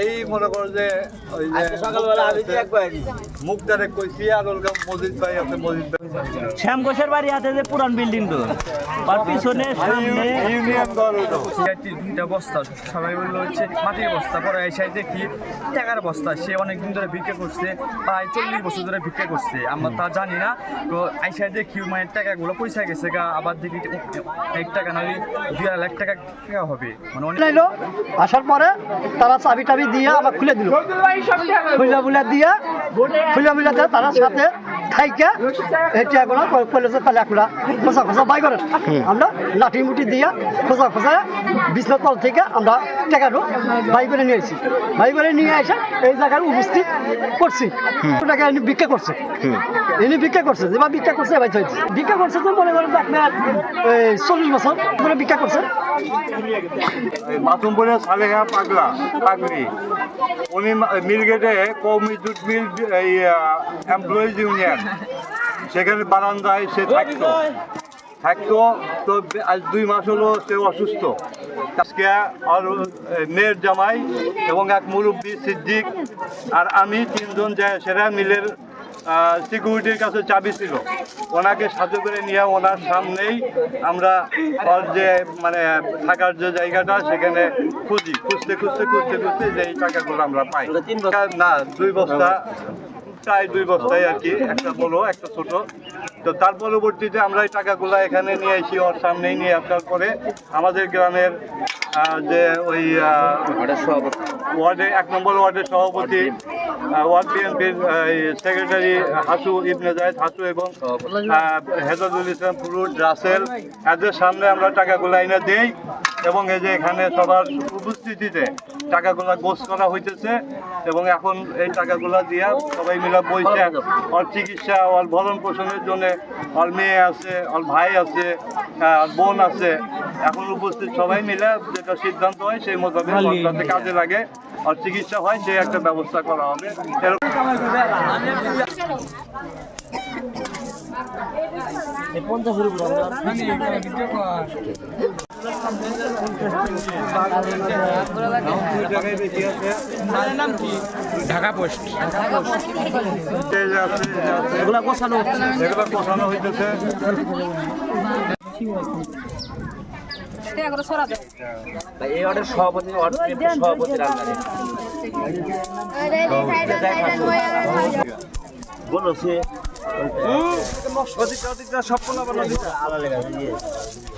এই মনে করো যে ওই যে সকালবেলা আমি যে কইছি আর ওরকম মজিদ ভাই আছে মজিদ ভাই শ্যাম ঘোষের বাড়ি হাতে যে পুরান বিল্ডিং তো তার পিছনে সামনে ইউনিয়ন দল তিনটা বস্তা সবাই বলল হচ্ছে মাটির বস্তা পরে এই সাইডে কি টাকার বস্তা। সে অনেক দিন ধরে ভিক্ষা করছে প্রায় চল্লিশ বছর ধরে ভিক্ষা করছে। আমরা তা জানি না। তো এই সাইডে কি মানে টাকাগুলো পয়সা গেছে গা আবার দেখি এক টাকা নাহলে দুই আড়াই লাখ টাকা টাকা হবে। মানে অনেক আসার পরে তারা চাবি টাবি দিয়ে আবার খুলে দিল। খুলে বুলে দিয়ে খুলে বুলে দিয়ে তারা সাথে খাইকে এটা কলেজে তাহলে খোঁচা খোঁচা বাই করেন আমরা লাঠি মুঠি দিয়ে খোঁচা খোঁচা বিছনার তল থেকে আমরা টাকাটা বাই করে নিয়ে আসি। বাই করে নিয়ে এসে এই জায়গায় উপস্থিত করছি। টাকা এনে ভিক্ষা করছে। এনে ভিক্ষা করছে যেবার ভিক্ষা করছে এবার ভিক্ষা করছে তো মনে করেন আপনার চল্লিশ বছর ধরে ভিক্ষা করছে। মাতুমপুরের সালেহা পাগলা পাগড়ি উনি মিলগেটে কৌমি জুট মিল এমপ্লয়িজ ইউনিয়ন সেখানে বারান্দায় সে থাকতো। থাকতো, তো আজ দুই মাস হলো সে অসুস্থ। আজকে আর মেয়ের জামাই এবং এক মুরব্বী সিদ্দিক আর আমি তিনজন যায় সেরা মিলের সিকিউরিটির কাছে চাবি ছিল। ওনাকে সাথে করে নিয়ে ওনার সামনেই আমরা ওর যে মানে থাকার যে জায়গাটা সেখানে খুঁজি। খুঁজতে খুঁজতে খুঁজতে খুঁজতে যে এই টাকাগুলো আমরা পাই। না দুই বস্তা প্রায় দুই বস্তায় আর কি একটা বড় একটা ছোট। তো তার পরবর্তীতে আমরা এই টাকাগুলো এখানে নিয়ে এসি ওর সামনেই নিয়ে আসার পরে আমাদের গ্রামের যে ওই ওয়ার্ডে এক নম্বর ওয়ার্ডের সভাপতি ওয়ার্ড বিএনপির সেক্রেটারি হাসু ইবনে জায়েদ হাসু এবং আহ, হেজাদুল ইসলাম ফুরুট রাসেল এদের সামনে আমরা টাকাগুলো এনে দেই এবং এই যে এখানে সবার উপস্থিতিতে টাকাগুলো গোছ করা হইতেছে এবং এখন এই টাকাগুলো দিয়া সবাই মিলে বইছে ওর চিকিৎসা ওর ভরণ পোষণের জন্য ওর মেয়ে আছে ওর ভাই আছে বোন আছে। এখন উপস্থিত সবাই মিলে যেটা সিদ্ধান্ত হয় সেই মোতাবেক কাজে লাগে। চিকিৎসা হয় সেই একটা ব্যবস্থা করা হবে। ঢাকা পোস্ট। এগুলা গোছানো এগুলো পোষানো হইতেছে। এই অর্ডার সভাপতি আন্ডারে বলো সে মারবো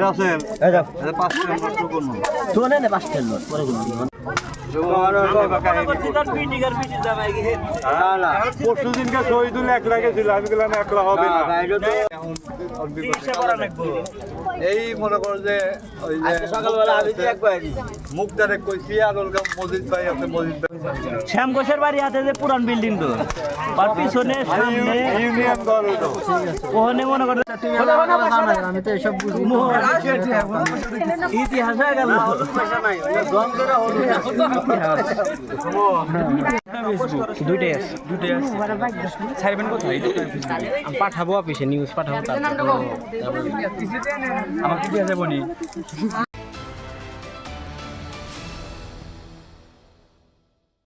না পরে পরশু দিনকে শহীদুল একলা গেছিল আমি গেলাম একলা হবে না। এই মনে করো যে ওই যে সকালবেলা আমি মুখদারে কইছি আর মজিদ ভাই আছে ভাই শ্যাম ঘোষের বাড়ি হাতে যে পুরান বিল্ডিং তো। তার পিছনে সামনে ইউনিয়ন দল ওটা ওখানে মনে করে আমি তো এসব বুঝি ইতিহাস হয়ে গেল। দুইটাই আছে। দুইটাই আছে। ছাড়বেন কোথায়? পাঠাবো অফিসে নিউজ পাঠাবো তারপর কি দিয়ে যাব নি